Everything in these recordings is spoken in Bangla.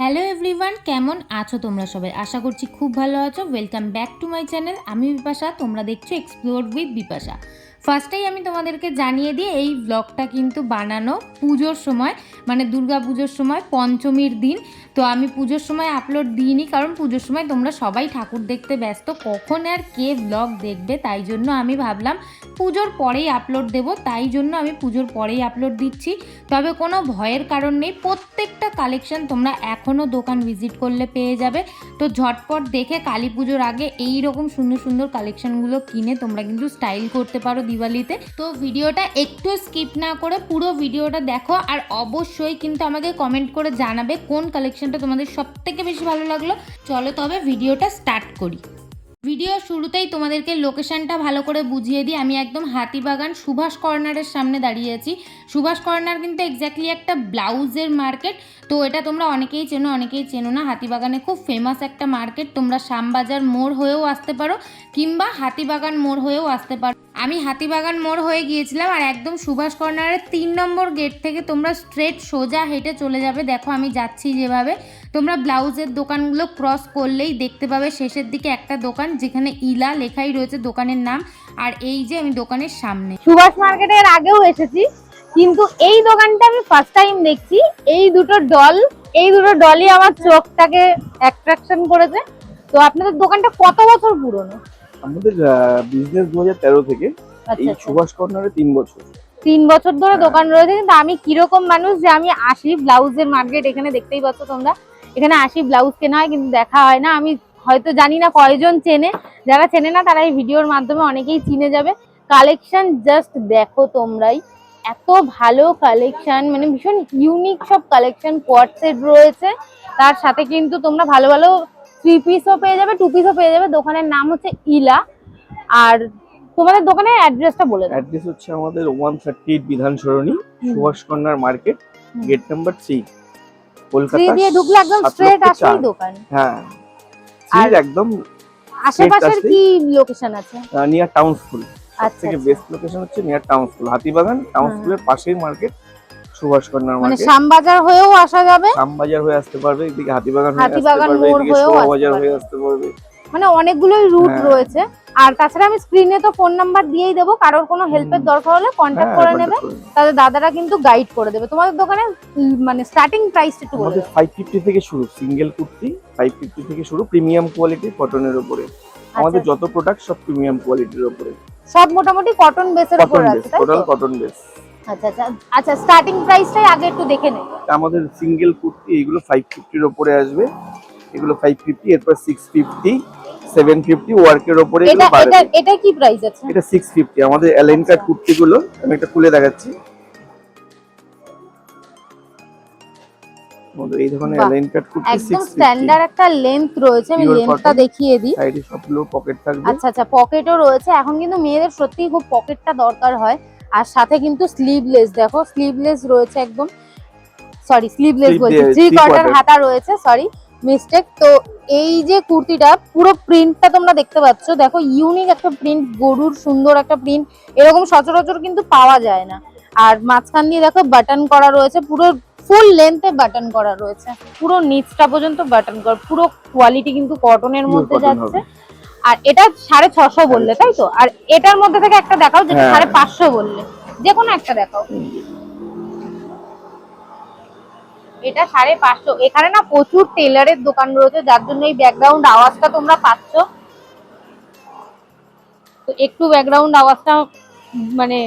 হ্যালো এভরিওয়ান কেমন আছো তোমরা সবাই? আশা করছি খুব ভালো আছো। Welcome back to my channel আমি বিপাশা, তোমরা দেখছ এক্সপ্লোর উইথ বিপাশা। ফার্স্টেই আমি তোমাদেরকে জানিয়ে দিই, এই ব্লগটা কিন্তু বানানো পুজোর সময় মানে দুর্গা পুজোর সময় পঞ্চমীর দিন। তো আমি পুজোর সময় আপলোড দিইনি, কারণ পুজোর সময় তোমরা সবাই ঠাকুর দেখতে ব্যস্ত। কখন আর কে ব্লগ দেখবে, তাই জন্য আমি ভাবলাম পুজোর পরেই আপলোড দেব, তাই জন্য আমি পুজোর পরেই আপলোড দিচ্ছি। তবে কোনো ভয়ের কারণ নেই, প্রত্যেকটা কালেকশন তোমরা এখনও দোকান ভিজিট করলে পেয়ে যাবে। তো ঝটপট দেখে কালী পুজোর আগে এই রকম সুন্দর সুন্দর কালেকশনগুলো কিনে তোমরা কিন্তু স্টাইল করতে পারো দিওয়ালিতে। তো ভিডিওটা একটু স্কিপ না করে পুরো ভিডিওটা দেখো, আর অবশ্যই কিন্তু আমাকে কমেন্ট করে জানাবে কোন কালেকশনটা তোমাদের সব থেকে বেশি ভালো লাগল। চলো তবে ভিডিওটা স্টার্ট করি। ভিডিও শুরুতেই তোমাদেরকে লোকেশনটা ভালো করে বুঝিয়ে দিই। আমি একদম হাতিবাগান সুভাষ কর্নারের সামনে দাঁড়িয়ে আছি। সুভাষ কর্নার কিন্তু এক্স্যাক্টলি একটা ব্লাউজের মার্কেট তো এটা তোমরা অনেকেই চেনো অনেকেই চেনো না। হাতিবাগানে খুব ফেমাস একটা মার্কেট তোমরা শ্যামবাজার মোড় হয়েও আসতে পারো। কিংবা হাতিবাগান মোড় হয়েও আসতে পারো। আমি হাতিবাগান মোড় হয়ে গিয়েছিলাম আর একদম সুভাষ কর্নারের তিন নম্বর গেট থেকে তোমরা স্ট্রেট সোজা হেঁটে চলে যাবে। দেখো আমি যাচ্ছি যেভাবে। তোমরা ব্লাউজের দোকানগুলো ক্রস করলেই দেখতে পাবে শেষের দিকে একটা দোকান যেখানে ইলা লেখাই রয়েছে দোকানের নাম আর এই যে আমি দোকানের সামনে। সুভাষ মার্কেটের আগেও এসেছি, কিন্তু এই দোকানটা আমি ফার্স্ট টাইম দেখছি। এই দুটো ডল এই দুটো ডলই আমার চোখটাকে অ্যাট্রাকশন করেছে। তো আপনাদের দোকানটা কত বছর পুরনো? আমাদের বিজনেস দু হাজার তেরো থেকে এই আচ্ছা। আচ্ছা। সুভাষ কর্নারে তিন বছর। তিন বছর ধরে দোকান রয়েছে কিন্তু আমি কীরকম মানুষ যে আমি আসি ব্লাউজের মার্কেট এখানে দেখতেই পাচ্ছ তোমরা। এখানে আসি ব্লাউজ কেনা হয় কিন্তু দেখা হয় না। আমি হয়তো জানি না কয়জন চেনে। যারা চেনে না তারা এই ভিডিওর মাধ্যমে অনেকেই চিনে যাবে। কালেকশন জাস্ট দেখো তোমরাই। এত ভালো কালেকশন মানে ভীষণ ইউনিক সব কালেকশন কোয়াড রয়েছে। তার সাথে কিন্তু তোমরা ভালো ভালো থ্রি পিসও পেয়ে যাবে টু পিসও পেয়ে যাবে। দোকানের নাম হচ্ছে ইলা। আর তোমাদের দোকানের অ্যাড্রেসটা বলে দাও। অ্যাড্রেস হচ্ছে আমাদের one thirty eight Bidhan Sarani Subhash corner market gate number three three Kolkata দিয়ে ঢুকলে একদম স্ট্রেট আসলেই দোকান। হ্যাঁ। আর- একদম আশেপাশের কি লোকেশন আছে? নিয়ার টাউন স্কুল আচ্ছা থেকে আচ্ছা। বেস্ট লোকেশন হচ্ছে near town school Hatibagan town স্কুলের পাশেই মার্কেট সুভাষ কর্নার মানে শ্যামবাজার হয়েও আসা যাবে। শ্যামবাজার হয়ে আসতে পারবে এদিকে হাতিবাগান হয়ে আসতে হাতিবাগান পারবে মোড় এদিকে হয়েও আসতে শোভাবাজার হয়ে আসতে পারবে। মানে অনেকগুলোই রুট হ্যাঁ। রয়েছে। আর তাছাড়া আমি স্ক্রিনে তো ফোন নাম্বার দিয়েই দেবো। কারোর কোনো হেল্পের দরকার হলে কন্ট্যাক্ট করে নেবে। দাদারা কিন্তু গাইড করে দেবে। তোমাদের দোকানে মানে স্টার্টিং প্রাইসটা একটু বলে আমাদের দাও। ফাইভ ফিফটি থেকে শুরু সিঙ্গেল কুর্তি ফাইভ ফিফটি থেকে শুরু প্রিমিয়াম কোয়ালিটি কটনের উপরে। আমাদের আচ্ছা, যত প্রোডাক্ট সব প্রিমিয়াম কোয়ালিটির উপরে। সব মোটামুটি কটন বেসের উপর আছে তাই টোটাল কটন বেস আচ্ছা আচ্ছা। আচ্ছা স্টার্টিং প্রাইসটাই আগে একটু দেখে নেব আমাদের সিঙ্গেল কুর্তি এগুলো ফাইভ ফিফটির ওপরে আসবে। এগুলো ফাইভ ফিফটি এরপর সিক্স ফিফটি সেভেন ফিফটি ওয়ার্কের ওপরে এটা এটা এটা কি প্রাইস আছে? এটা সিক্স ফিফটি আমাদের অ্যালাইন কাট। কুর্তিগুলো আমি একটা খুলে দেখাচ্ছি। আমাদের এই ধরনের অ্যালাইন কাট কুর্তি একদম স্ট্যান্ডার্ড একটা লেন্থ রয়েছে আমি লেন্থটা দেখিয়ে দিই। সাইডে সবগুলো পকেট থাকবে। আচ্ছা আচ্ছা পকেটও রয়েছে। এখন কিন্তু মেয়েদের সত্যিই খুব পকেটটা দরকার হয়। আর সাথে কিন্তু স্লিভলেস দেখো স্লিভলেস রয়েছে একদম সরি স্লিভলেস বলছি থ্রি কোয়ার্টার হাতা রয়েছে সরি মিস্টেক তো এই যে কুর্তিটা পুরো প্রিন্টটা তোমরা দেখতে পাচ্ছ দেখো ইউনিক একটা প্রিন্ট গরুর সুন্দর একটা প্রিন্ট এরকম সচরাচর কিন্তু পাওয়া যায় না। আর মাঝখান দিয়ে দেখো বাটন করা রয়েছে পুরো ফুল লেন্থে বাটন করা রয়েছে পুরো নিচটা পর্যন্ত বাটন করা পুরো কোয়ালিটি কিন্তু কটনের মধ্যে যাচ্ছে। আর এটা সাড়ে ছশো বললে তাই তো? আর এটার মধ্যে থেকে একটা দেখাও যেটা হ্যাঁ। সাড়ে পাঁচশো বললে। যে কোনো একটা দেখাও। এটা সাড়ে পাঁচশো। এখানে না প্রচুর টেলারের দোকান রয়েছে যার জন্য এই ব্যাকগ্রাউন্ড আওয়াজটা তোমরা পাচ্ছ। তো একটু ব্যাকগ্রাউন্ড আওয়াজটা মানে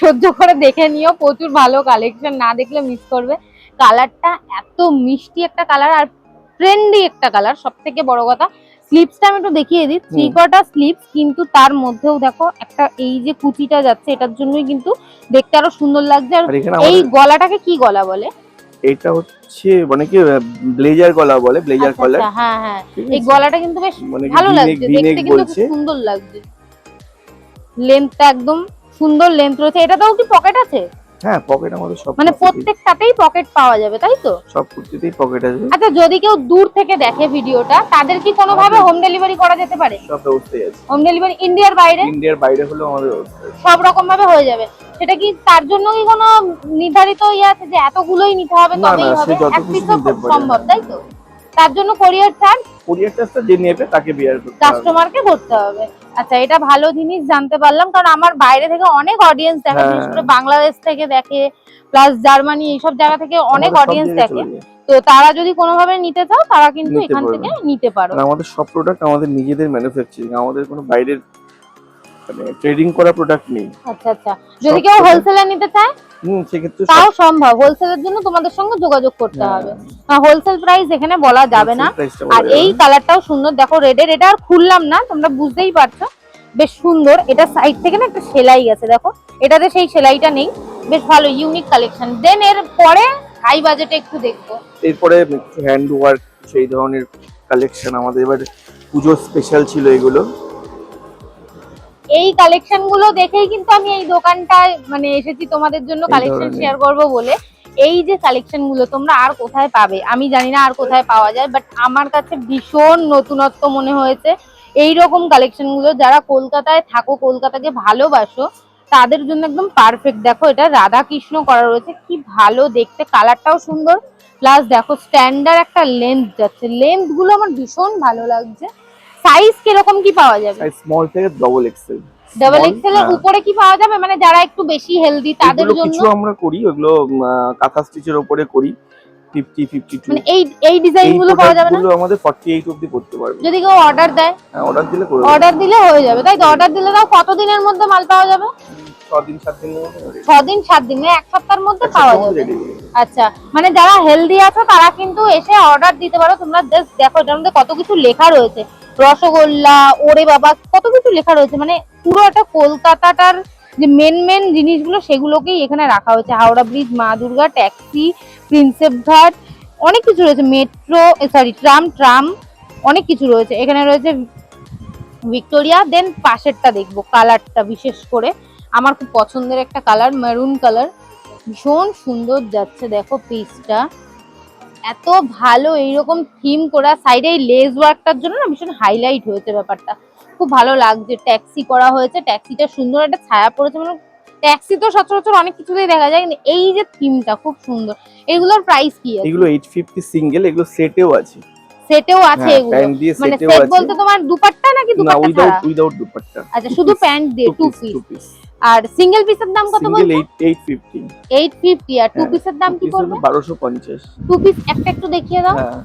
সহ্য করে দেখে নিও। প্রচুর ভালো কালেকশন না দেখলে মিস করবে। কালারটা এত মিষ্টি একটা কালার আর ট্রেন্ডি একটা কালার সব থেকে বড় কথা। স্লিপসটা আমি একটু দেখিয়ে দিই। থ্রি। কোয়ার্টার স্লিপস কিন্তু তার মধ্যেও দেখো একটা এই যে কুচিটা যাচ্ছে এটার জন্যই কিন্তু দেখতে আরও সুন্দর লাগছে। আর আর এই গলাটাকে কি গলা বলে? এটা হচ্ছে মানে কি ব্লেজার গলা বলে ব্লেজার আচ্ছা, কলার আচ্ছা, হ্যাঁ হ্যাঁ। এই গলাটা কিন্তু বেশ মানে ভালো লাগছে। দেখতে কিন্তু খুব সুন্দর লাগছে। লেন্থটা একদম সুন্দর লেন্থ রয়েছে। এটাতেও কি পকেট আছে? হ্যাঁ পকেট আমাদের সব মানে প্রত্যেকটাতেই পকেট পাওয়া যাবে তাই তো? সব কুর্তিতেই পকেট আছে। আচ্ছা যদি কেউ দূর থেকে দেখে ভিডিওটা তাদের কি কোনো ভাবে হোম ডেলিভারি করা যেতে পারে? সব ব্যবস্থাই আছে। হোম ডেলিভারি ইন্ডিয়ার বাইরে? ইন্ডিয়ার বাইরে হলেও আমাদের সব রকম ভাবে হয়ে যাবে। সেটা কি তার জন্য কি কোনো নির্ধারিত ইয়ে আছে যে এতগুলোই নিতে হবে তবেই হবে? এক পারে। সম্ভব তাই তো? তার জন্য কোরিয়ার চার্জ কোরিয়ার চার্জটা যে নেবে তাকে বিয়ার করতে কাস্টমারকে করতে হবে। আচ্ছা এটা ভালো জিনিস জানতে পারলাম কারণ আমার বাইরে থেকে অনেক অডিয়েন্স দেখে হ্যাঁ। বিশেষ করে বাংলাদেশ থেকে দেখে প্লাস জার্মানি এইসব জায়গা থেকে অনেক অডিয়েন্স দেখে। তো তারা যদি কোনোভাবে নিতে চাও তারা কিন্তু এখান থেকে নিতে পারো। আমাদের সব প্রোডাক্ট আমাদের নিজেদের ম্যানুফ্যাকচারিং আমাদের কোনো বাইরের মানে ট্রেডিং করা প্রোডাক্ট নেই। আচ্ছা আচ্ছা। যদি কেউ হোলসেলে নিতে চায়? সেক্ষেত্রে তাও সম্ভব। হোলসেলের জন্য তোমাদের সঙ্গে যোগাযোগ করতে হ্যাঁ। হবে। হোলসেল প্রাইস এখানে বলা যাবে না। আর এই কালারটাও সুন্দর। দেখো রেডের এটা আর খুললাম না তোমরা বুঝতেই পারছ। বেশ সুন্দর। এটা সাইড থেকে না একটা সেলাই আছে দেখো। এটাতে সেই সেলাইটা নেই। বেশ ভালো ইউনিক কালেকশন দেন এর পরে হাই বাজেটে একটু দেখব। এরপরে হ্যান্ড ওয়ার্ক সেই ধরনের কালেকশন আমাদের। এবার পুজো স্পেশাল ছিল এগুলো। এই কালেকশনগুলো দেখেই কিন্তু আমি এই দোকানটায় মানে এসেছি তোমাদের জন্য কালেকশন শেয়ার করব বলে। এই যে কালেকশনগুলো তোমরা আর কোথায় পাবে? আমি জানি না আর কোথায় পাওয়া যায় বাট আমার কাছে ভীষণ নতুনত্ব মনে হয়েছে। এই রকম কালেকশনগুলো যারা কলকাতায় থাকো কলকাতাকে ভালোবাসো তাদের জন্য একদম পারফেক্ট দেখো এটা রাধা কৃষ্ণ করা রয়েছে। কি ভালো দেখতে কালারটাও সুন্দর। প্লাস দেখো স্ট্যান্ডার্ড একটা লেন্থ যাচ্ছে। লেন্থগুলো আমার ভীষণ ভালো লাগছে। সাইজ কীরকম কি পাওয়া যাবে? সাইজ স্মল থেকে ডবল এক্সেল ডাবল এক্সেল এর হ্যাঁ। উপরে কি পাওয়া যাবে? মানে যারা একটু বেশি হেলদি তাদের জন্য? কিছু আমরা করি ওগুলো কাঁথা স্টিচের উপরে করি ফিফটি ফিফটি টু মানে এই এই ডিজাইনগুলো পাওয়া যাবে না? গুলো আমাদের ফর্টি এইট অব্দি করতে পারবে। যদি কেউ অর্ডার দেয়? হ্যাঁ অর্ডার দিলে করে অর্ডার দিলে হয়ে যাবে। তাই তো? অর্ডার দিলে তাও কতদিনের মধ্যে মাল পাওয়া যাবে? ছ দিন সাত দিনের মধ্যে ready। দিন সাত দিন মানে এক সপ্তাহের মধ্যে পাওয়া যাবে। আচ্ছা মানে যারা হেলদি আছো তারা কিন্তু এসে অর্ডার দিতে পারো। তোমরা জাস্ট দেখো এটার মধ্যে কত কিছু লেখা রয়েছে। রসগোল্লা, ওরে বাবা, কত কিছু লেখা রয়েছে। মানে পুরো একটা কলকাতাটার যে মেন মেন জিনিসগুলো, সেগুলোকেই এখানে রাখা হয়েছে। হাওড়া ব্রিজ মা দুর্গা ট্যাক্সি প্রিন্সেপ ঘাট, অনেক কিছু রয়েছে। মেট্রো সরি ট্রাম ট্রাম অনেক কিছু রয়েছে। এখানে রয়েছে ভিক্টোরিয়া দেন পাশেরটা দেখব কালারটা বিশেষ করে। আমার খুব পছন্দের একটা কালার মেরুন কালার ভীষণ সুন্দর যাচ্ছে, দেখো পিসটা এত ভালো এইরকম থিম করা সাইডে এই লেজ ওয়ার্কটার জন্য না ভীষণ হাইলাইট হয়েছে ব্যাপারটা। খুব ভালো লাগছে। ট্যাক্সি করা হয়েছে ট্যাক্সিটা সুন্দর একটা ছায়া পড়েছে মানে ট্যাক্সি তো সচরাচর অনেক কিছুতেই দেখা যায় কিন্তু এই যে থিমটা খুব সুন্দর। এগুলোর প্রাইস কি আছে? এগুলো এইট ফিফটি সিঙ্গেল এগুলো সেটেও আছে। সেটেও আছে হ্যাঁ এগুলো। মানে সেট বলতে তোমার দুপাট্টা নাকি দুপাট্টা না উইদাউট উইদাউট দুপাট্টা। আচ্ছা শুধু প্যান্ট দিয়ে টু পিস আর সিঙ্গেল পিসের দাম কত বলছো? Eight eight fifty eight fifty আর টু পিসের দাম কি পড়বে বারোশো পঞ্চাশ। টু পিস একটা একটু দেখিয়ে দাও। হ্যাঁ।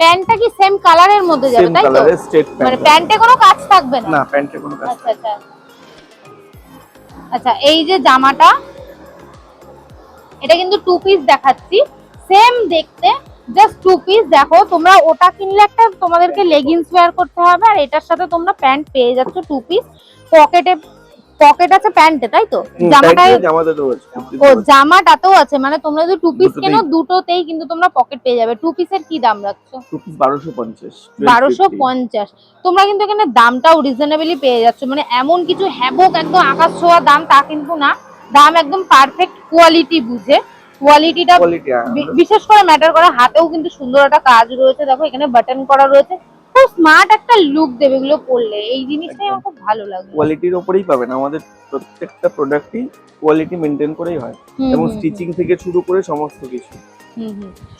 প্যান্টটা কি সেম কালারের মধ্যে যাবে তাই তো? মানে প্যান্ট প্যান্টে কোনো কাজ থাকবে না। না প্যান্টে কোনো কাজ আচ্ছা আচ্ছা। আচ্ছা এই যে জামাটা এটা কিন্তু টু পিস দেখাচ্ছি। সেম দেখতে জাস্ট টু পিস দেখো তোমরা ওটা কিনলে একটা তোমাদেরকে লেগিংস ওয়্যার করতে হবে আর এটার সাথে তোমরা প্যান্ট পেয়ে যাচ্ছ টু পিস পকেটে পকেট আছে প্যান্টে তাই তো? জামাটায় ও জামাটাতেও আছে মানে তোমরা যদি টু পিস। কেনো দুটোতেই কিন্তু তোমরা পকেট পেয়ে যাবে। টু পিসের কি দাম রাখছো? টু পিস বারোশো পঞ্চাশ তোমরা কিন্তু এখানে দামটাও রিজনেবলি পেয়ে যাচ্ছ। মানে এমন কিছু হ্যাবক একদম আকাশ ছোঁয়া দাম তা কিন্তু না। দাম একদম পারফেক্ট কোয়ালিটি বুঝে। কোয়ালিটিটা কোয়ালিটি বিশেষ করে ম্যাটার করে হাতেও কিন্তু সুন্দর একটা কাজ রয়েছে। দেখো এখানে বাটন করা রয়েছে। খুব স্মার্ট একটা লুক দেবে এগুলো পরলে। এই জিনিসটাই আমার খুব ভালো লাগে। কোয়ালিটির ওপরেই পাবেন। আমাদের প্রত্যেকটা প্রোডাক্টই কোয়ালিটি মেনটেন করেই হয়। এবং স্টিচিং থেকে শুরু করে সমস্ত কিছু।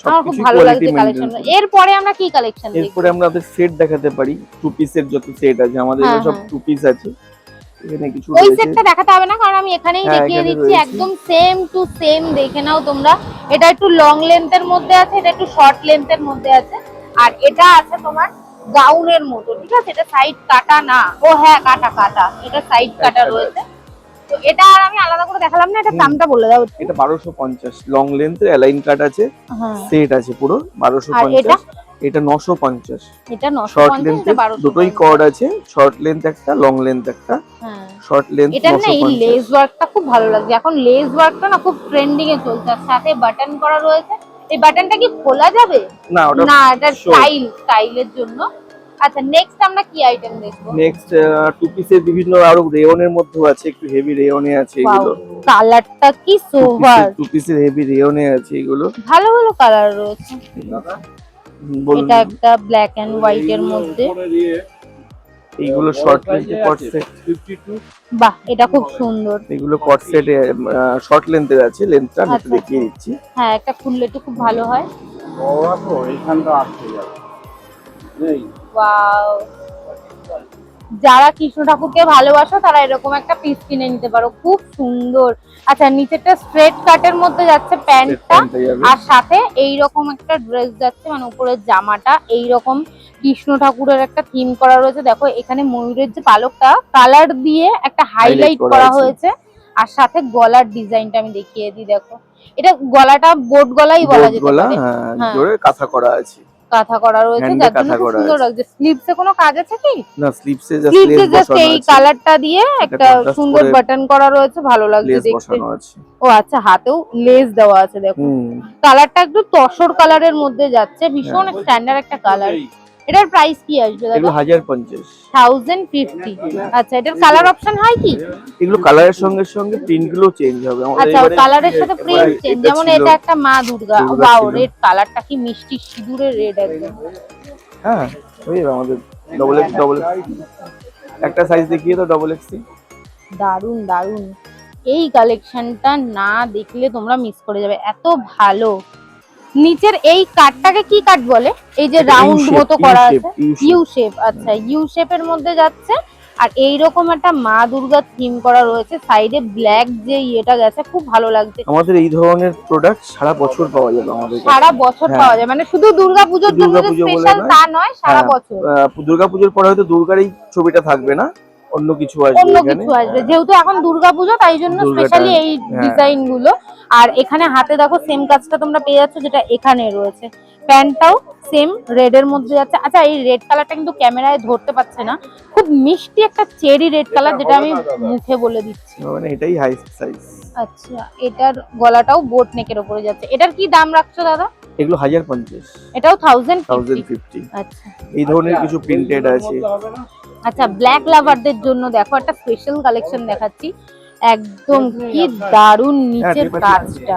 আমার খুব ভালো লাগছে কালেকশন এরপরে আমরা কি কালেকশন এরপরে আমরা আমাদের সেট দেখাতে পারি। টু পিসের যত সেট আছে আমাদের হ্যাঁ, সব হ্যাঁ। টু পিস আছে। এখানে কিছু ওই সেটটা দেখাতে হবে না কারণ আমি এখানেই হ্যাঁ, দেখিয়ে দিচ্ছি। একদম সেম টু সেম দেখে নাও তোমরা। এটা একটু লং লেন্থের মধ্যে আছে এটা একটু শর্ট লেন্থের মধ্যে আছে। আর এটা আছে তোমার গাউনের মতো ঠিক আছে? এটা সাইড কাটা না। ও হ্যাঁ কাটা কাটা। এটা সাইড কাটা রয়েছে। তো এটা আর আমি আলাদা করে দেখালাম না এটা। দামটা বলে দাও। এটা লং লেন্থের অ্যালাইন কাট আছে। হ্যাঁ। সেট আছে পুরো এটা? শর্ট লেন্থে দুটোই কর্ড আছে। শর্ট লেন্থ একটা লং লেন্থ একটা। হ্যাঁ। শর্ট লেন্থ এটা না এই লেস ওয়ার্কটা খুব ভালো লাগছে। এখন লেস ওয়ার্কটা না খুব ট্রেন্ডিং এ চলছে সাথে বাটন করা রয়েছে। এই বাটনটা কি খোলা যাবে? না ওটা না এটা। স্টাইল স্টাইলের জন্য। আচ্ছা নেক্সট আমরা কি আইটেম দেখব? নেক্সট টু পিসের বিভিন্ন আরও রেয়নের মধ্যে আছে একটু হেভি রেয়নে আছে এগুলো। কালারটা কি সোভার টু পিসের হেভি রেয়নে আছে এগুলো। ভালো ভালো কালার রয়েছে। এটা একটা ব্ল্যাক এন্ড হোয়াইট এর মধ্যে এইগুলো শর্ট লেন্থে কট সেট বাহ এটা খুব সুন্দর। এগুলো কট সেটে শর্ট লেন্থের আছে লেন্থটা আমি একটু আচ্ছা। দেখিয়ে দিচ্ছি। হ্যাঁ একটা খুললে একটু খুব ভালো হয়। ওয়াও। যারা কৃষ্ণ ঠাকুরকে ভালোবাসো তারা এরকম একটা পিস কিনে নিতে পারো। খুব সুন্দর। আচ্ছা নিচেরটা স্ট্রেট কাটের মধ্যে যাচ্ছে প্যান্টটা প্যান্টটা আর সাথে এই রকম একটা ড্রেস যাচ্ছে মানে উপরের জামাটা এই রকম কৃষ্ণ ঠাকুরের একটা থিম করা রয়েছে। দেখো এখানে ময়ূরের যে পালকটা কালার দিয়ে একটা হাইলাইট করা হয়েছে। আর সাথে গলার ডিজাইনটা আমি দেখিয়ে দিই দেখো। এটা গলাটা বোট গলাই বলা যেতে পারে। হ্যাঁ হ্যাঁ। জোরে কাঁথা করা আছে। কাঁথা করা রয়েছে যার জন্য খুব সুন্দর আছে। লাগছে। স্লিভসে কোনো কাজ আছে কি? না স্লিপসে জাস্ট স্লিভসে জাস্ট এই কালারটা দিয়ে একটা সুন্দর বাটন করা রয়েছে ভালো লাগছে দেখতে। ও আচ্ছা হাতেও লেস দেওয়া আছে দেখো। কালারটা একটু তসর কালারের মধ্যে যাচ্ছে ভীষণ। স্ট্যান্ডার্ড একটা কালার এটার প্রাইস কি আসবে দাদা? এগুলো হাজার পঞ্চাশ। থাউজেন্ড ফিফটি আচ্ছা এটার কালার অপশন হয় কি? এগুলো কালারের সঙ্গে সঙ্গে প্রিন্টগুলো চেঞ্জ হবে আচ্ছা কালারের সাথে প্রিন্ট চেঞ্জ যেমন এটা একটা মা দুর্গা। ওয়াও রেড কালারটা কি মিষ্টি সিঁদুরের রেড একদম। হ্যাঁ যাবে আমাদের ডবল এক্স ডবল একটা সাইজ দেখিয়ে তো ডবল এক্স দারুণ দারুণ এই কালেকশনটা না দেখলে তোমরা মিস করে যাবে। এত ভালো। নিচের এই কাটটাকে কি কাট বলে? এই যে রাউন্ড মতো করা আছে। ইউ শেপ আচ্ছা ইউ শেপের মধ্যে যাচ্ছে। আর এই রকম একটা মা দুর্গা থিম করা রয়েছে। সাইডে ব্ল্যাক যে ইয়েটা গেছে খুব ভালো লাগছে। আমাদের এই ধরনের প্রোডাক্ট সারা বছর পাওয়া যাবে আমাদের সারা বছর হ্যাঁ। পাওয়া যায়। মানে শুধু দুর্গা পুজোর জন্য স্পেশাল তা নয় সারা হ্যাঁ। বছর। আহ, দুর্গাপুজোর পরে হয়তো দুর্গার এই ছবিটা থাকবে না। অন্য কিছু আসবে অন্য কিছু আসবে যেহেতু এখন দুর্গা পুজো তাই জন্য স্পেশালি এই হ্যাঁ। ডিজাইনগুলো আর এখানে হাতে দেখো সেম কাজটা তোমরা পেয়ে যাচ্ছ যেটা এখানে রয়েছে। প্যান্টটাও সেম রেড এর মধ্যে যাচ্ছে। আচ্ছা এই রেড কালারটা কিন্তু ক্যামেরায় ধরতে পারছে না। খুব মিষ্টি একটা চেরি রেড কালার যেটা আমি মুখে বলে দিচ্ছি। মানে এটাই হাই সাইজ আচ্ছা এটার গলাটাও বোট নেকের উপরে যাচ্ছে। এটার কি দাম রাখছো দাদা? এগুলো হাজার পঞ্চাশ। এটাও থাউজেন্ড থাউজেন্ড ফিফটি আচ্ছা। এই ধরনের কিছু প্রিন্টেড আছে। আচ্ছা ব্ল্যাক লাভারদের জন্য দেখো একটা স্পেশাল কালেকশন দেখাচ্ছি। একদম কি দারুণ নিচের কাজটা।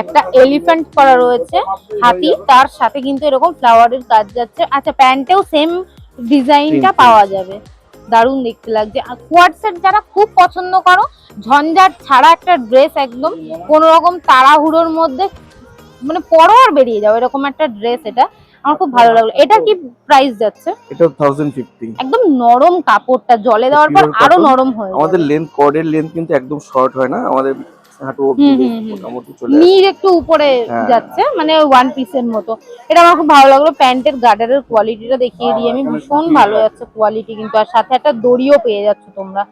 একটা এলিফ্যান্ট করা রয়েছে হাতি তার সাথে কিন্তু এরকম ফ্লাওয়ারের কাজ যাচ্ছে। আচ্ছা প্যান্টেও সেম ডিজাইনটা পাওয়া যাবে। দারুণ দেখতে লাগছে। কোয়াড সেট যারা খুব পছন্দ করো ঝঞ্ঝাট ছাড়া একটা ড্রেস একদম কোনো রকম তাড়াহুড়োর মধ্যে মানে পরো আর বেরিয়ে যাও এরকম একটা ড্রেস এটা। আমার খুব ভালো লাগল। এটা কি প্রাইস যাচ্ছে? এটা থাউজেন্ড ফিফটি একদম নরম কাপড়টা জলে দেওয়ার পর আরও নরম হয় আমাদের লেন্থ কর্ডের লেন্থ কিন্তু একদম শর্ট হয় না। আমাদের হাঁটু। মোটামুটি চলে নির একটু উপরে হ্যাঁ। যাচ্ছে মানে ওয়ান পিসের মতো। এটা আমার খুব ভালো লাগল। প্যান্টের গার্ডারের কোয়ালিটিটা দেখিয়ে দিই। আমি ভীষণ ভালো যাচ্ছে কোয়ালিটি কিন্তু। আর সাথে একটা দড়িও পেয়ে যাচ্ছে তোমরা।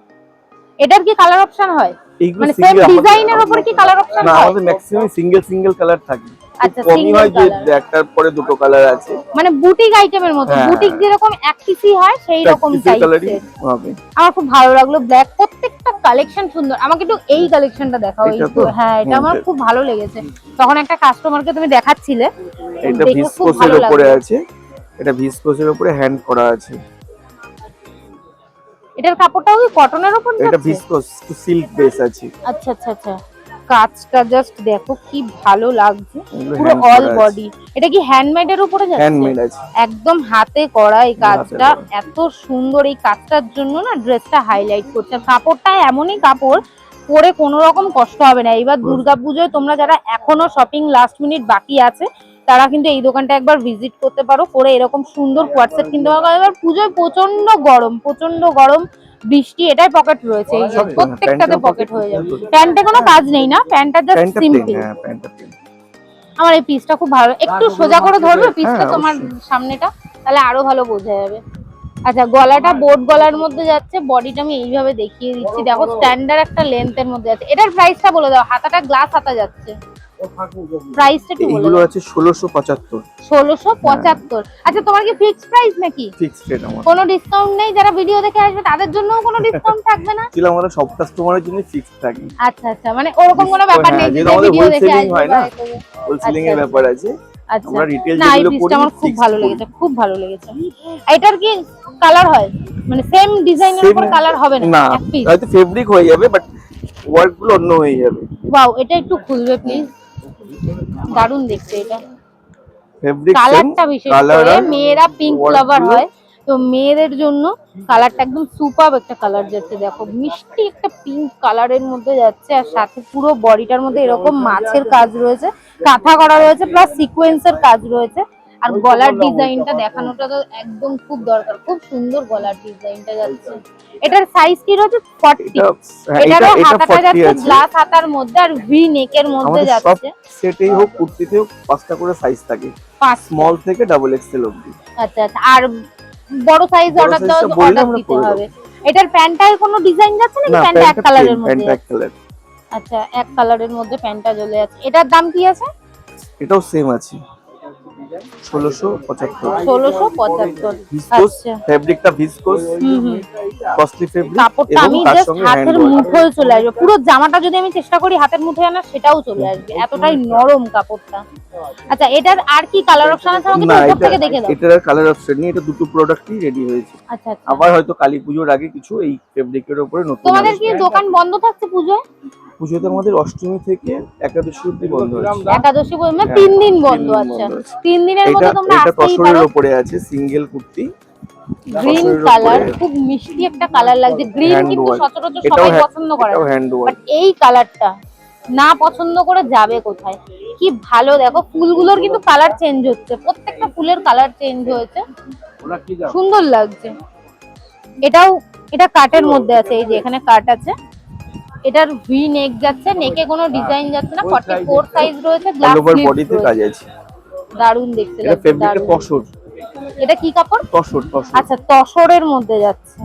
এটার কি কালার অপশন হয়? মানে সেম ডিজাইনের উপরে কি কালার অপশন না হয়? আমাদের ম্যাক্সিমাম সিঙ্গেল সিঙ্গেল কালার থাকে আচ্ছা, কমই হয় যে একটার পরে দুটো কালার আছে। মানে বুটিক আইটেমের মতো। বুটিক যেরকম এক পিসি হয় সেই রকম টাইপের হবে। আমার খুব ভালো লাগল ব্ল্যাক প্রত্যেকটা কালেকশন সুন্দর। আমাকে একটু এই কালেকশনটা দেখাও তো? হ্যাঁ এটা আমার খুব ভালো লেগেছে। তখন একটা কাস্টমারকে তুমি দেখাচ্ছিলে এটা ভিসকোসের উপরে আছে। এটা ভিসকোসের উপরে হ্যান্ড করা আছে। এটার কাপড়টাও কি কটনের উপর এটা ভিসকোস সিল্ক বেস আছে। আচ্ছা আচ্ছা আচ্ছা। কাজটা জাস্ট দেখো কি ভালো লাগছে। পুরো অল বডি এটা কি হ্যান্ডমেড এর উপরে যাচ্ছে? হ্যান্ডমেড আছে। একদম হাতে করা এই কাজটা। এত সুন্দর এই কাজটার জন্য না ড্রেসটা হাইলাইট করছে। কাপড়টা এমনই কাপড় পরে কোনো রকম কষ্ট হবে না। এবার দুর্গাপুজোয় তোমরা যারা এখনও শপিং লাস্ট মিনিট বাকি আছে তারা কিন্তু এই দোকানটা একবার ভিজিট করতে পারো। করে এরকম সুন্দর কোয়াটসেট কিনতে পারো। এবার পুজোয় প্রচণ্ড গরম প্রচণ্ড গরম বৃষ্টি এটাই পকেট রয়েছে। এই যে সবই, প্রত্যেকটাতে পকেট হয়ে যাবে। প্যান্টে কোনো কাজ নেই না? প্যান্টটা জাস্ট সিম্পল হ্যাঁ আমার এই পিসটা খুব ভালো একটু সোজা করে ধরবে পিসটা হ্যাঁ, তোমার সামনেটা তাহলে আরও ভালো বোঝা যাবে। আচ্ছা গলাটা বোট গলার মধ্যে যাচ্ছে বডিটা আমি এইভাবে দেখিয়ে দিচ্ছি। দেখো স্ট্যান্ডার্ড একটা লেন্থের মধ্যে যাচ্ছে। এটার প্রাইসটা বলে দাও হাতাটা গ্লাস হাতা যাচ্ছে। প্রাইসটা বলে এইগুলো আছে ষোলোশো পঁচাত্তর। ষোলোশো পঁচাত্তর। আচ্ছা তোমার কি ফিক্সড প্রাইস নাকি? ফিক্সড রেট আমার। কোনো ডিসকাউন্ট নেই? যারা ভিডিও দেখে আসবে তাদের জন্যও কোনো ডিসকাউন্ট থাকবে না? ছিল আমাদের সব কাস্টমারের জন্য ফিক্সড থাকে। আচ্ছা আচ্ছা মানে ওরকম কোনো ব্যাপার হ্যাঁ, নেই যে ভিডিও দেখে আসবে হয় না। হোলসেলিং আচ্ছা, এর ব্যাপার আছে। আচ্ছা। আমরা রিটেল যেগুলো করি আমার খুব ভালো লেগেছে খুব ভালো লেগেছে। এটার কি কালার হয়? মানে সেম ডিজাইনের উপর কালার হবে না? না হয়তো ফেব্রিক হয়ে যাবে বাট ওয়ার্কগুলো অন্য হয়ে যাবে। ওয়াও এটা একটু খুলবে প্লিজ দারুণ দেখতে এটা। কালারটা বিশেষ করে মেয়েরা পিঙ্ক লাভার হয়। তো মেয়েদের জন্য কালারটা একদম সুপার একটা কালার যাচ্ছে দেখো। মিষ্টি একটা পিঙ্ক কালারের মধ্যে যাচ্ছে আর সাথে পুরো বডিটার মধ্যে এরকম মাছের কাজ রয়েছে। কাঁথা করা রয়েছে প্লাস সিকোয়েন্সের কাজ রয়েছে। আর গলার ডিজাইনটা দেখানোটা তো একদম খুব দরকার খুব সুন্দর গলার ডিজাইনটা যাচ্ছে। এটার সাইজ কি রয়েছে এটা হ্যাঁ, এটা এটারও হাতাটা যাচ্ছে গ্লাস হাতার মধ্যে আর ভি নেকের মধ্যে যাচ্ছে। সেটেই হোক কুর্তিতে হোক পাঁচটা করে সাইজ থাকে। পাঁচ স্মল থেকে ডাবল এক্সেল অবধি। আচ্ছা আচ্ছা। আর বড় সাইজ অর্ডার বললে অর্ডার দিতে হবে। এটার প্যান্টার কোনো ডিজাইন যাচ্ছে নাকি? না প্যান্টটা এক কালারের প্যান্ট মধ্যে? এক কালার আচ্ছা এক কালারের মধ্যে প্যান্টটা জ্বলে আছে এটার দাম কি আছে? এটাও সেম আছে। ষোলোশো পঁচাত্তর। ষোলোশো পঁচাত্তর ভিসকোস আচ্ছা। ফেব্রিকটা ভিসকোস হুম হুম। কস্টলি ফেব্রিক কাপড়টা আমি জাস্ট হাতের মুঠোয় চলে আসবে। পুরো জামাটা যদি আমি চেষ্টা করি হাতের মুঠোয় আনার সেটাও চলে আসবে। এতটাই নরম কাপড়টা। আচ্ছা এটার আর কি কালার অপশন আছে আমাকে উপর থেকে দেখে দাও। এটার কালার অপশন নেই এটা দুটো প্রোডাক্টই রেডি হয়েছে। আচ্ছা আচ্ছা। আবার হয়তো কালী পুজোর আগে কিছু এই ফেব্রিকের উপরে নতুন তোমাদের কি দোকান বন্ধ থাকছে পুজোয়? পুজোতে আমাদের অষ্টমী থেকে একাদশী অব্দি বন্ধ আছে একাদশী হ্যাঁ, তিন দিন বন্ধ আছে। তিন দিনের মধ্যে তোমরা এটা তসরের উপরে আছে সিঙ্গেল কুর্তি। গ্রিন কালার খুব মিষ্টি একটা কালার লাগছে। গ্রিন কিন্তু সচরাচর সবাই হ্যাঁ- পছন্দ করে। বাট এই কালারটা না পছন্দ করে যাবে কোথায়? কি ভালো দেখো ফুলগুলোর কিন্তু কালার চেঞ্জ হচ্ছে। প্রত্যেকটা ফুলের কালার চেঞ্জ হয়েছে। সুন্দর লাগছে। এটাও এটা কাটের মধ্যে আছে এই যে এখানে কাট আছে। এটার ভি নেক যাচ্ছে নেকে কোনো ডিজাইন যাচ্ছে না 44 সাইজ রয়েছে গ্লাস ওভার বডিতে কাজ আছে। দারুণ দেখতে এটা লাগছে ফেব্রিকটা দারুণ। তসর। এটা কি কাপড়? তসর তসর। আচ্ছা তসরের মধ্যে যাচ্ছে।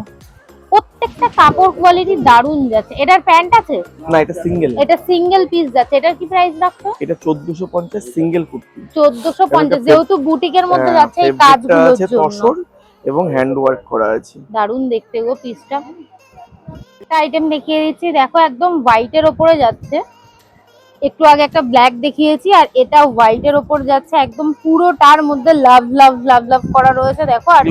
প্রত্যেকটা কাপড় কোয়ালিটি দারুণ যাচ্ছে। এটার প্যান্ট আছে? না এটা সিঙ্গেল এটা সিঙ্গেল পিস যাচ্ছে। এটার কি প্রাইস রাখছো? এটা চোদ্দশো পঞ্চাশ সিঙ্গেল কুর্তি। চোদ্দশো পঞ্চাশ এটা যেহেতু বুটিকের মধ্যে হ্যাঁ, যাচ্ছে এই কাজগুলোর আছে তসর এবং হ্যান্ড ওয়ার্ক করা আছে। দারুণ দেখতে গো পিসটা একটা আইটেম দেখিয়ে দিচ্ছি। দেখো একদম হোয়াইটের ওপরে যাচ্ছে। একটু আগে একটা ব্ল্যাক দেখিয়েছি আর এটা হোয়াইটের ওপর যাচ্ছে। একদম পুরোটার মধ্যে লাভ লাভ লাভ লাভ করা রয়েছে। দেখো আর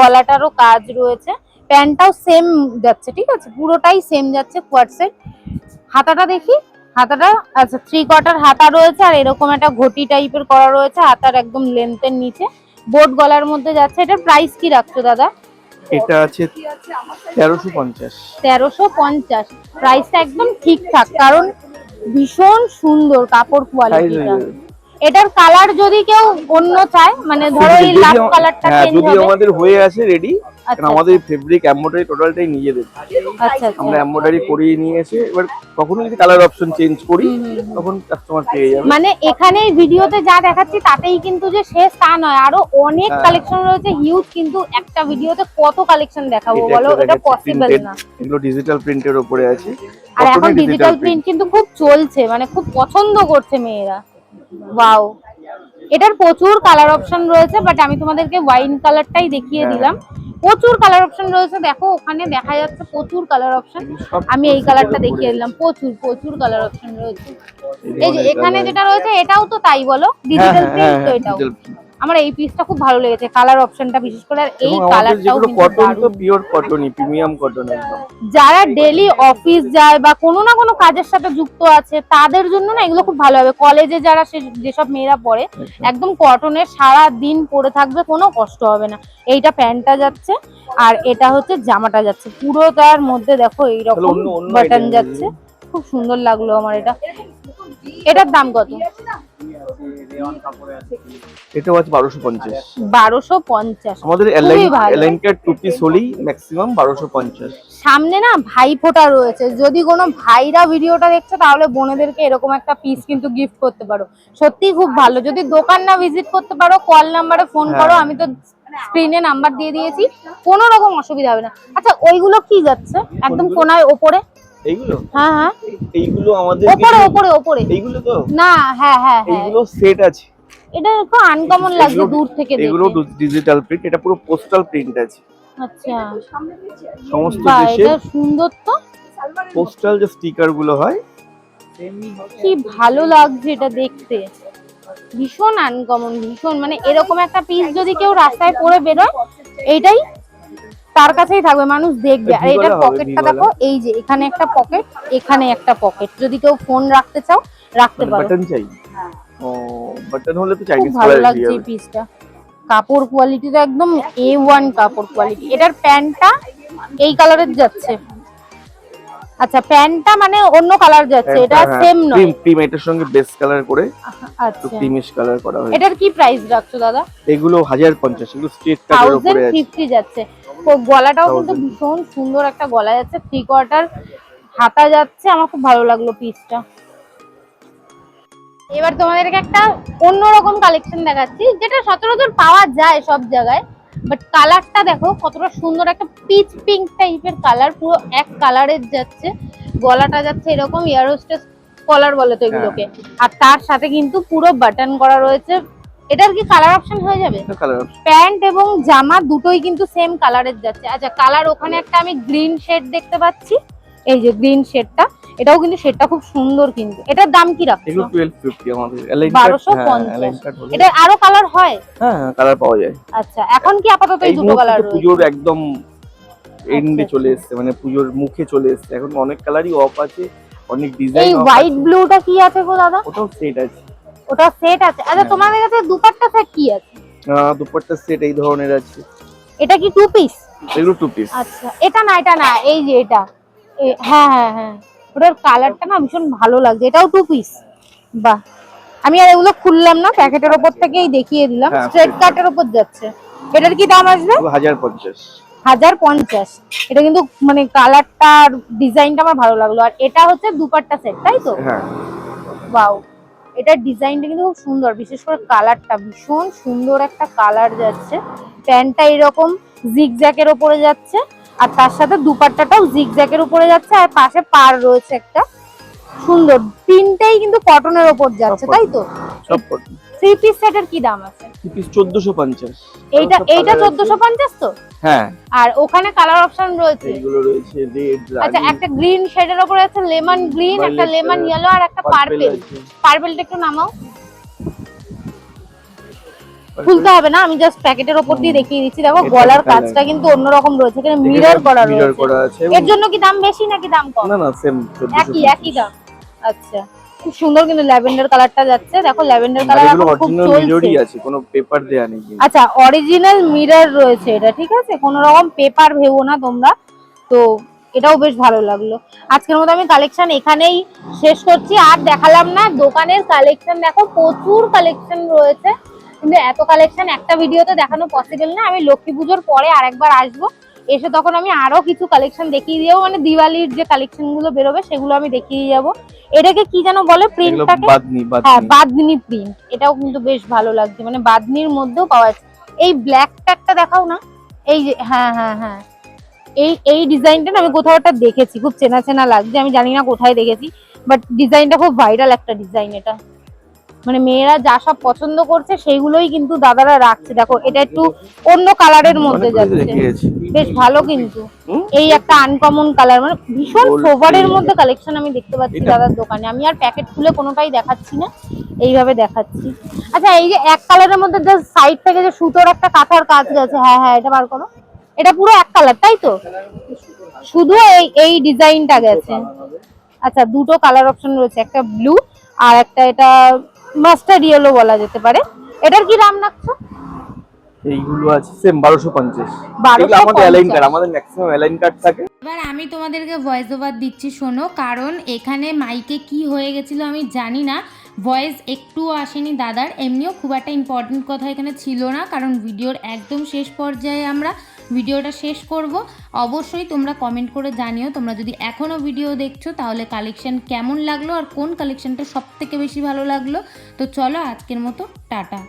গলাটারও কাজ রয়েছে। প্যান্টটাও সেম যাচ্ছে ঠিক আছে? পুরোটাই সেম যাচ্ছে কোয়ার সেট হাতাটা দেখি। হাতাটা আচ্ছা থ্রি কোয়ার্টার হাতা রয়েছে আর এরকম একটা ঘটি টাইপের করা রয়েছে হাতার একদম লেন্থের নিচে। বোট গলার মধ্যে যাচ্ছে। এটার প্রাইস কি রাখছো দাদা? এটা আছে তেরোশো পঞ্চাশ। তেরোশো পঞ্চাশ। প্রাইসটা একদম ঠিকঠাক কারণ ভীষণ সুন্দর কাপড় কোয়ালিটিটা এটার কালার যদি কেউ অন্য চায় মানে ধরো এই লাভ কালারটা হ্যাঁ চেঞ্জ যদি আমাদের হয়ে আছে রেডি আচ্ছা আমাদের ফেব্রিক এমব্রয়ডারি টোটালটাই নিজেদের আচ্ছা আচ্ছা। আমরা এমব্রয়ডারি করিয়ে নিয়ে এসে এবার কখনো যদি কালার অপশন চেঞ্জ করি। তখন কাস্টমার পেয়ে যাবে। মানে এখানে ভিডিওতে যা দেখাচ্ছি তাতেই কিন্তু যে শেষ তা নয়। আরও অনেক হ্যাঁ। কালেকশন রয়েছে হিউজ কিন্তু একটা ভিডিওতে কত কালেকশন দেখাবো বলো? এটা পসিবল না। এগুলো ডিজিটাল প্রিন্টের উপরে আছে। আর এখন ডিজিটাল প্রিন্ট কিন্তু খুব চলছে মানে খুব পছন্দ করছে মেয়েরা। ওয়াও এটার প্রচুর কালার অপশন রয়েছে বাট আমি তোমাদেরকে ওয়াইন কালারটাই দেখিয়ে হ্যাঁ। দিলাম। প্রচুর কালার অপশন রয়েছে দেখো ওখানে দেখা যাচ্ছে প্রচুর কালার অপশন আমি এই কালারটা দেখিয়ে দিলাম প্রচুর প্রচুর কালার অপশন রয়েছে। এই যে এখানে যেটা রয়েছে এটাও তো তাই বলো ডিজিটাল হ্যাঁ, প্রিন্ট তো হ্যাঁ, এটাও। digital print। আমার এই পিসটা খুব ভালো লেগেছে কালার অপশনটা বিশেষ করে আর এই কালারটাও কটন তো পিওর কটনই প্রিমিয়াম কটন একদম। যারা ডেলি অফিস যায় বা কোনো না কোনো কাজের সাথে যুক্ত আছে তাদের জন্য না এগুলো খুব ভালো হবে। কলেজে যারা সে- যেসব মেয়েরা পড়ে একদম। কটনের সারা দিন পরে থাকবে কোনো কষ্ট হবে না। এইটা প্যান্টটা যাচ্ছে আর এটা হচ্ছে জামাটা যাচ্ছে। পুরো তার মধ্যে দেখো এইরকম বাটন যাচ্ছে। খুব সুন্দর লাগল আমার এটা। এটার দাম কত? আছে বারোশো পঞ্চাশ। বারোশো পঞ্চাশ। আমাদের ভালো। এলাইনকার টু পিস হলেই ম্যাক্সিমাম বারোশো পঞ্চাশ। সামনে না ভাই ফোটা রয়েছে। যদি কোনো ভাইরা ভিডিওটা দেখছে তাহলে বোনেদেরকে এরকম একটা পিস কিন্তু গিফট করতে পারো। সত্যি খুব ভালো। যদি দোকান না ভিজিট করতে পারো কল নাম্বারে ফোন করো। হ্যাঁ। আমি তো স্ক্রিনে নাম্বার দিয়ে দিয়েছি। কোনো রকম অসুবিধা হবে না। আচ্ছা ওইগুলো কি যাচ্ছে? একদম? কোনায় ওপরে? এইগুলো? হ্যাঁ হ্যাঁ। এইগুলো আমাদের ওপরে ওপরে ওপরে। এইগুলো তো? না হ্যাঁ হ্যাঁ হ্যাঁ। এইগুলো সেট আছে। এটা একটু আনকমন লাগছে দূর থেকে এগুলো ডিজিটাল প্রিন্ট এটা পুরো পোস্টাল প্রিন্ট আছে। আচ্ছা। সমস্ত দেশে এটা সুন্দর তো। পোস্টাল যে স্টিকারগুলো হয় কি ভালো লাগছে এটা দেখতে। ভীষণ আনকমন ভীষণ। মানে এরকম একটা পিস যদি কেউ রাস্তায় পরে বেরোয় এইটাই তার কাছেই থাকবে মানুষ দেখবে। আর এটার পকেটটা। দেখো এই যে এখানে একটা পকেট এখানে একটা পকেট যদি কেউ ফোন রাখতে চাও রাখতে পারো। বাটন চাই? ও বাটন হলে তো খুব চাইনিজ ভালো লাগছে এই পিসটা কাপড় কোয়ালিটি তো একদম এ ওয়ান কাপড় কোয়ালিটি এটার প্যান্টটা এই কালারের যাচ্ছে। আচ্ছা প্যান্টটা মানে অন্য কালার যাচ্ছে এটা সেম নয়। ক্রিম ক্রিম এটার সঙ্গে বেস কালার করে আচ্ছা। ক্রিমিশ কালার করা হয়েছে। এটার কি প্রাইস রাখছো দাদা? এগুলো হাজার পঞ্চাশ এগুলো স্ট্রেট থাউজেন্ড উপরে আছে। ফিফটি যাচ্ছে। তো গলাটাও কিন্তু ভীষণ সুন্দর একটা গলা যাচ্ছে থ্রি কোয়ার্টার হাতা যাচ্ছে। আমার খুব ভালো লাগল পিসটা এবার তোমাদেরকে একটা অন্যরকম কালেকশন দেখাচ্ছি যেটা সচরাচর পাওয়া যায় সব জায়গায় বাট কালারটা দেখো কতটা সুন্দর। একটা পিচ পিঙ্ক টাইপের কালার পুরো এক কালারের যাচ্ছে। গলাটা যাচ্ছে এরকম ইয়ারোস্টেস কলার বলে তো এগুলোকে। আর তার সাথে কিন্তু পুরো বাটন করা রয়েছে। এটার কি কালার অপশন হয়ে যাবে? কালার প্যান্ট এবং জামা দুটোই কিন্তু সেম কালারের যাচ্ছে। আচ্ছা কালার ওখানে একটা আমি গ্রিন শেড দেখতে পাচ্ছি। এই যে গ্রিন শেডটা এটাও কিন্তু শেডটা খুব সুন্দর কিন্তু। এটার দাম কি রাখছো? এগুলো টুয়েলভ ফিফটি আমাদের। A line card 1250 A line card হলে এটা আরও কালার হয়? হ্যাঁ কালার পাওয়া যায়। আচ্ছা এখন কি আপাতত এই দুটো কালার রয়েছে পুজোর একদম এন্ডে আচ্ছা। চলে এসেছে মানে পুজোর মুখে চলে এসেছে। এখন অনেক কালারই অফ আছে অনেক ডিজাইন এই হোয়াইট ব্লুটা কি আছে গো দাদা? ওটাও সেট আছে। ওটা সেট আছে। আচ্ছা হ্যাঁ। তোমাদের কাছে দুপাট্টা সেট কি আছে? দুপাট্টা সেট এই ধরনের আছে। এটা কি টু পিস এগুলো টু পিস আচ্ছা এটা না এটা না এই যে এটা। হ্যাঁ হ্যাঁ হ্যাঁ। ওটার কালারটা না ভীষণ ভালো লাগছে। এটাও টু পিস বাহ। আমি আর এগুলো খুললাম না প্যাকেটের ওপর থেকেই দেখিয়ে দিলাম। স্ট্রেট কাটের ওপর যাচ্ছে। এটার কি দাম আসবে? হাজার পঞ্চাশ। হাজার পঞ্চাশ। এটা কিন্তু মানে কালারটা আর ডিজাইনটা আমার ভালো লাগল। আর এটা হচ্ছে দুপাট্টা সেট তাই তো? হ্যাঁ। ওয়াও এটার ডিজাইনটা কিন্তু খুব সুন্দর, বিশেষ করে কালারটা ভীষণ সুন্দর একটা কালার যাচ্ছে। প্যান্টটা এরকম জিগজ্যাকের ওপরে যাচ্ছে, আর তার সাথে দুপাট্টাটাও জিগজ্যাকের উপরে যাচ্ছে, আর পাশে পার রয়েছে একটা। সুন্দর। তিনটাই কিন্তু কটনের ওপর যাচ্ছে তাই তো? সব থ্রি পিস সেটের কি দাম আছে? টু পিস চোদ্দশো পঞ্চাশ। এইটা এইটা colour আছে। চোদ্দশো পঞ্চাশ তো? হ্যাঁ। আর ওখানে কালার অপশন রয়েছে। এইগুলো রয়েছে রেড আচ্ছা একটা গ্রিন শেডের ওপরে আছে লেমন গ্রিন একটা লেমন uh, ইয়েলো আর একটা পার্পেল পার্পেলটা একটু নামাও। খুলতে হবে না আমি জাস্ট প্যাকেটের ওপর দিয়ে দেখিয়ে দিচ্ছি। দেখো গলার কাজটা কিন্তু অন্যরকম রয়েছে। এখানে মিরর করা রয়েছে। এর জন্য কি দাম বেশি নাকি দাম কম? না না সেম একই একই দাম। আচ্ছা খুব সুন্দর কিন্তু ল্যাভেন্ডার কালারটা যাচ্ছে। দেখো ল্যাভেন্ডার কালার এখন খুব চলছে। আছে কোনো পেপার দেয়া নেই আচ্ছা অরিজিনাল মিরর রয়েছে এটা ঠিক আছে? কোনো রকম পেপার ভেবো না তোমরা। তো এটাও বেশ ভালো লাগল। আজকের মতো আমি কালেকশন এখানেই শেষ করছি। আর দেখালাম না দোকানের কালেকশন দেখো প্রচুর কালেকশন রয়েছে। কিন্তু এত কালেকশন একটা ভিডিওতে দেখানো পসিবল না। আমি লক্ষ্মী পুজোর পরে আরেকবার আসব। এসে তখন আমি আরও কিছু কালেকশন দেখিয়ে দিয়ে মানে দিওয়ালির যে কালেকশনগুলো বেরোবে সেগুলো আমি দেখিয়ে যাব। এটাকে কি যেন বলে? প্রিন্টটাকে হ্যাঁ বাদনি বাদনি। প্রিন্ট এটাও কিন্তু বেশ ভালো লাগছে। মানে বাদনির মধ্যেও পাওয়া যাচ্ছে। এই ব্ল্যাক ট্যাগটা দেখাও না? এই যে হ্যাঁ হ্যাঁ হ্যাঁ। এই এই ডিজাইনটা না আমি কোথাও একটা দেখেছি। খুব চেনা চেনা লাগছে। আমি জানি না কোথায় দেখেছি। বাট ডিজাইনটা খুব ভাইরাল একটা ডিজাইন এটা। মানে মেয়েরা যা সব পছন্দ করছে সেইগুলোই কিন্তু দাদারা রাখছে। দেখো এটা একটু অন্য কালারের মধ্যে যাচ্ছে। বেশ ভালো কিন্তু। এই একটা আনকমন কালার মানে ভীষণ সোভারের মধ্যে কালেকশন আমি দেখতে পাচ্ছি দাদার দোকানে। আমি আর প্যাকেট খুলে কোনোটাই দেখাচ্ছি না এইভাবে দেখাচ্ছি। আচ্ছা এই যে এক কালারের মধ্যে যে সাইড থেকে যে সুতোর একটা কাঁথার কাজ গেছে হ্যাঁ হ্যাঁ এটা বার করো। এটা পুরো এক কালার তাই তো? শুধু এই এই ডিজাইনটা গেছে। আচ্ছা দুটো কালার অপশন রয়েছে একটা ব্লু আর একটা এটা মাস্টার্ড ইয়েলো বলা যেতে পারে। এটার কি দাম রাখছো? এইগুলো আছে সেম বারোশো পঞ্চাশ। 1250 এগুলো আমাদের অ্যালাইন কার্ড আমাদের ম্যাক্সিমাম অ্যালাইন কার্ড থাকে। এবার আমি তোমাদেরকে ভয়েস ওভার দিচ্ছি শোনো কারণ এখানে মাইকে কি হয়ে গেছিল আমি জানি না। ভয়েস একটুও আসেনি দাদার এমনিও খুব একটা ইম্পর্টেন্ট কথা এখানে ছিল না কারণ ভিডিওর একদম শেষ পর্যায়ে আমরা ভিডিওটা শেষ করব। অবশ্যই তোমরা কমেন্ট করে জানিও। তোমরা যদি এখনও ভিডিও দেখছ, তাহলে কালেকশন কেমন লাগল আর কোন কালেকশনটা সব থেকে বেশি ভালো লাগল? তো চলো আজকের মতো, টাটা।